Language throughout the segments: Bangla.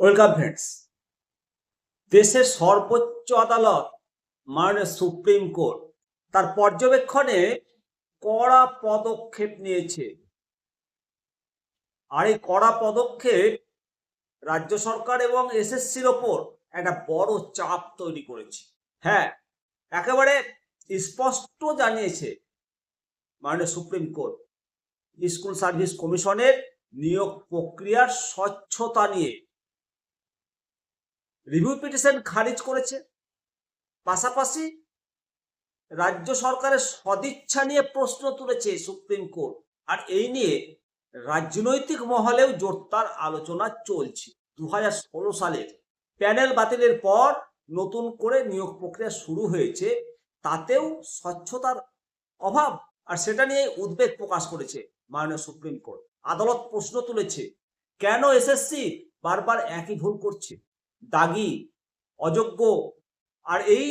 Welcome friends. দেশের সর্বোচ্চ আদালত মাননীয় সুপ্রিম কোর্ট, তার পর্যবেক্ষণে কড়া পদক্ষেপ নিয়েছে। আর এই কড়া পদক্ষেপ রাজ্য সরকার এবং এসএসসির ওপর একটা বড় চাপ তৈরি করেছে। হ্যাঁ একেবারে স্পষ্ট জানিয়েছে মাননীয় সুপ্রিম কোর্ট, স্কুল সার্ভিস কমিশনের নিয়োগ প্রক্রিয়ার স্বচ্ছতা নিয়ে। রিভিউ পিটিশন খারিজ করেছে। পাশাপাশি রাজ্য সরকারের সদিচ্ছা নিয়ে প্রশ্ন তুলেছে সুপ্রিম কোর্ট আর এই নিয়ে রাজনৈতিক মহলেও জোরদার আলোচনা চলছে। দু হাজার সালের প্যানেল বাতিলের পর নতুন করে নিয়োগ প্রক্রিয়া শুরু হয়েছে। তাতেও স্বচ্ছতার অভাব, আর সেটা নিয়ে উদ্বেগ প্রকাশ করেছে মাননীয় সুপ্রিম কোর্ট আদালত প্রশ্ন তুলেছে, কেন এসএসসি বারবার একই ভুল করছে? দাগি, অযোগ্য। আর এই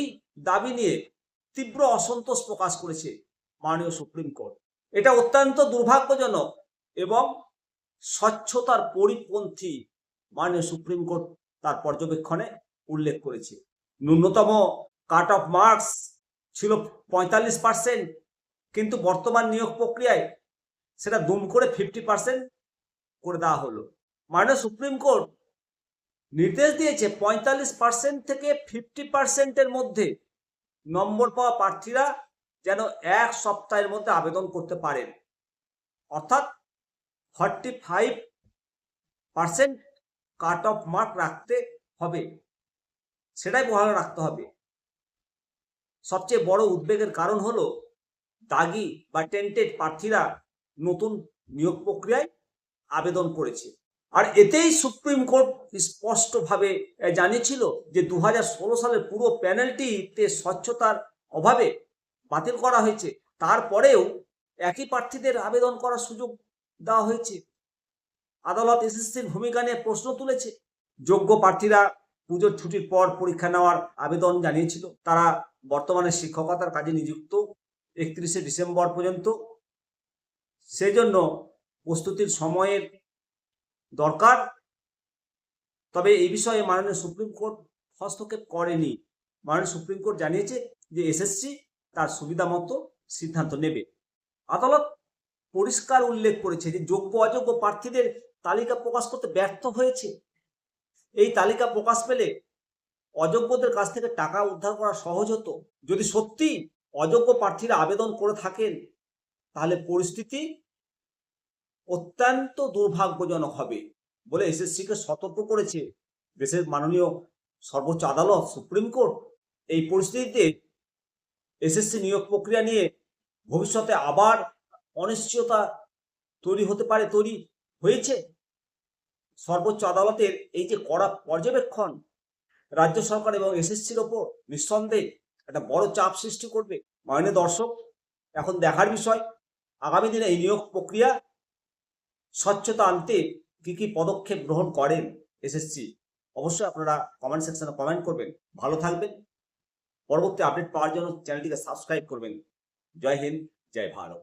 দাবি নিয়ে তীব্র অসন্তোষ প্রকাশ করেছে মাননীয় সুপ্রিম কোর্ট। এটা অত্যন্ত দুর্ভাগ্যজনক এবং স্বচ্ছতার পরিপন্থী মাননীয় সুপ্রিম কোর্ট তার পর্যবেক্ষণে উল্লেখ করেছে। ন্যূনতম কাট অফ মার্কস ছিল পঁয়তাল্লিশ পার্সেন্ট, কিন্তু বর্তমান নিয়োগ প্রক্রিয়ায় সেটা দুম করে ফিফটি পার্সেন্ট করে দেওয়া হলো। মাননীয় সুপ্রিম কোর্ট নির্দেশ দিয়েছে পঁয়তাল্লিশ পার্সেন্ট থেকে ফিফটি পার্সেন্টের মধ্যে নম্বর পাওয়া প্রার্থীরা যেন এক সপ্তাহের মধ্যে আবেদন করতে পারেন। অর্থাৎ forty five percent cut off mark রাখতে হবে। সেটাই বহাল রাখতে হবে। সবচেয়ে বড় উদ্বেগের কারণ হলো দাগি বা টেন্টেড প্রার্থীরা নতুন নিয়োগ প্রক্রিয়ায় আবেদন করেছে। আর এতেই সুপ্রিম কোর্ট স্পষ্টভাবে জানিয়েছিল যে দু সালের পুরো প্যানেলটিতে স্বচ্ছতার অভাবে বাতিল করা হয়েছে। তারপরেও একই প্রার্থীদের আবেদন করার সুযোগ দেওয়া হয়েছে। আদালত এসএসসির ভূমিকা নিয়ে প্রশ্ন তুলেছে। যোগ্য প্রার্থীরা পুজোর ছুটির পর পরীক্ষা নেওয়ার আবেদন জানিয়েছিল। তারা বর্তমানে শিক্ষকতার কাজে নিযুক্ত একত্রিশে ডিসেম্বর পর্যন্ত। সেজন্য প্রস্তুতির সময়ের দরকার। তবে এই বিষয়ে মাননীয় সুপ্রিম কোর্ট হস্তক্ষেপ করেনি। মাননীয় সুপ্রিম কোর্ট জানিয়েছে যে এসএসসি তার সুবিধা মতো সিদ্ধান্ত নেবে। আদালত পরিষ্কার উল্লেখ করেছে যে যোগ্য অযোগ্য প্রার্থীদের তালিকা প্রকাশ করতে ব্যর্থ হয়েছে। এই তালিকা প্রকাশ পেলে অযোগ্যদের কাছ থেকে টাকা উদ্ধার করা সহজ হতো। যদি সত্যি অযোগ্য প্রার্থীরা আবেদন করে থাকেন, তাহলে পরিস্থিতি অত্যন্ত দুর্ভাগ্যজনক হবে বলে এসএসসিকে সতর্ক করেছে দেশের মাননীয় সর্বোচ্চ আদালত, সুপ্রিম কোর্ট। এই পরিস্থিতিতে এসএসসি নিয়োগ প্রক্রিয়া নিয়ে ভবিষ্যতে আবার অনিশ্চয়তা তৈরি হতে পারে, তৈরি হয়েছে। সর্বোচ্চ আদালতের এই যে কড়া পর্যবেক্ষণ রাজ্য সরকার এবং এসএসসির ওপর নিঃসন্দেহে একটা বড় চাপ সৃষ্টি করবে। মাননীয় দর্শক, এখন দেখার বিষয়, আগামী দিনে এই নিয়োগ প্রক্রিয়া স্বচ্ছতা আনতে কি কি পদক্ষেপ গ্রহণ করেন এসএসসি অবশ্যই আপনারা কমেন্ট সেকশনে কমেন্ট করবেন। ভালো থাকবেন। পরবর্তী আপডেট পাওয়ার জন্য চ্যানেলটিকে সাবস্ক্রাইব করবেন। জয় হিন্দ, জয় ভারত।